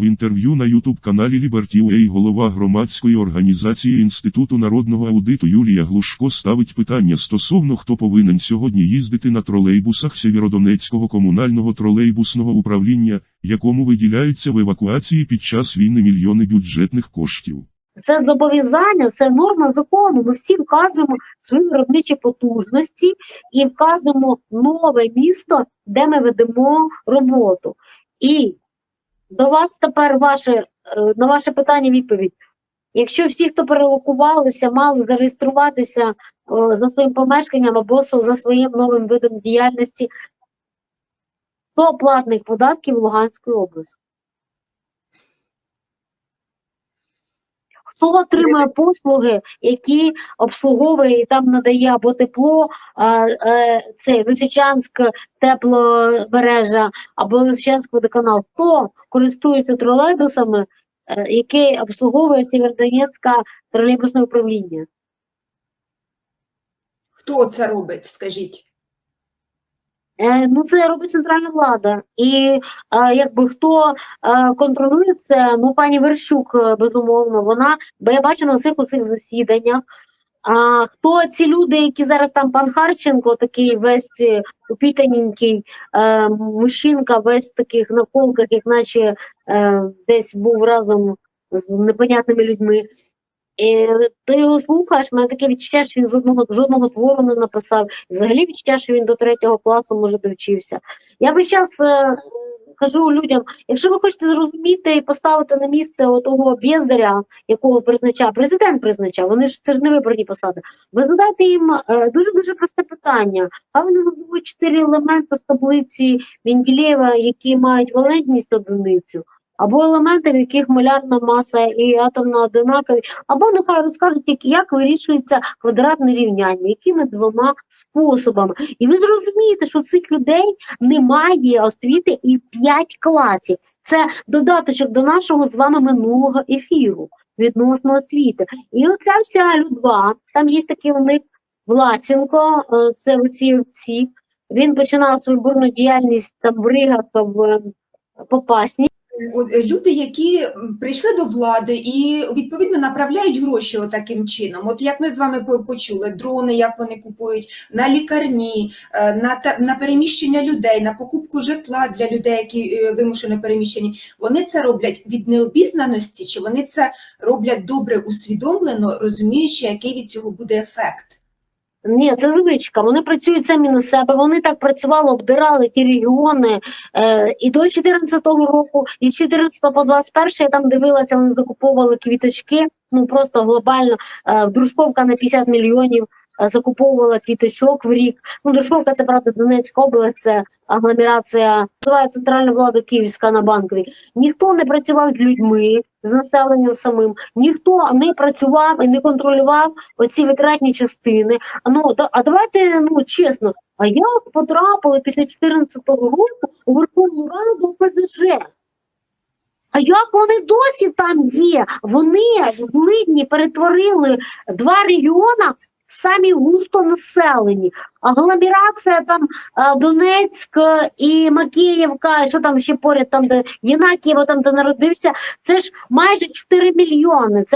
В інтерв'ю на ютуб-каналі UA голова громадської організації Інституту народного аудиту Юлія Глушко ставить питання стосовно хто повинен сьогодні їздити на тролейбусах Сєвєродонецького комунального тролейбусного управління, якому виділяються в евакуації під час війни мільйони бюджетних коштів. Це зобов'язання, це норма закону. Ми всі вказуємо свої виробничі потужності і вказуємо нове місто, де ми ведемо роботу. І до вас тепер ваше, е, на ваше питання відповідь. Якщо всі, хто перелокувалися, мали зареєструватися е, за своїм помешканням або за своїм новим видом діяльності, то платних податків Луганської області. Хто отримує послуги, які обслуговує і там надає або тепло, а, е, це Лисичанськ тепломережа, або Лисичанськ водоканал, хто користується тролейбусами, е, які обслуговує Сєвєродонецьке тролейбусне управління? Хто це робить, скажіть? Е, ну, це робить центральна влада. І е, якби хто е, контролює це, ну пані Верщук, е, безумовно, вона, бо я бачу на цих усіх засіданнях. А хто ці люди, які зараз там пан Харченко, такий весь е, упітаненький е, мужчинка, весь в таких наколках, як наче е, десь був разом з непонятними людьми. І ти його слухаєш, мене таке відчуття, що він з одного жодного твору не написав. Взагалі відчуття, що він до третього класу може довчився. Я весь час е, кажу людям: якщо ви хочете зрозуміти і поставити на місце того бездаря, якого призначав, президент призначав, вони ж це ж не виборні посади. Ви задайте їм е, дуже дуже просте питання. А вони називають чотири елементи з таблиці Менделєєва, які мають валентність одиницю. Або елементи, в яких малярна маса і атомна одинакові, або нехай розкажуть, як, вирішується квадратне рівняння, якими двома способами. І ви зрозумієте, що в цих людей немає освіти і 5 класів. Це додаточок до нашого з вами минулого ефіру відносно освіти. І оця вся людва, там є такий у них Власенко, е, це оці всі. Він починав свою бурну діяльність там в Ригах, в е, Попасні. Е, Люди, які прийшли до влади і відповідно направляють гроші таким чином. От як ми з вами почули, дрони, як вони купують на лікарні, е, на на переміщення людей, на покупку житла для людей, які е, вимушено переміщені. Вони це роблять від необізнаності, чи вони це роблять добре усвідомлено, розуміючи, який від цього буде ефект. Ні, це звичка. Вони працюють самі на себе. Вони так працювали, обдирали ті регіони. Е, і до 14-го року, і з 14 по 21 я там дивилася, вони закуповували квіточки. Ну просто глобально. Е, Дружковка на 50 мільйонів е, закуповувала квіточок в рік. Ну, Дружковка це правда Донецька область, це агломерація, називає центральна влада Київська на банковій. Ніхто не працював з людьми, з населенням самим, ніхто не працював і не контролював оці витратні частини. Ну, а давайте ну чесно, а як потрапили після 14-го року у Верховну Раду ПЗЖ? А як вони досі там є? Вони в Лидні перетворили два регіона самі густо населені. Агломерація там е, Донецьк е, і Макіївка, і що там ще поряд, там де Єнакієво, там де народився, це ж майже 4 мільйони. Це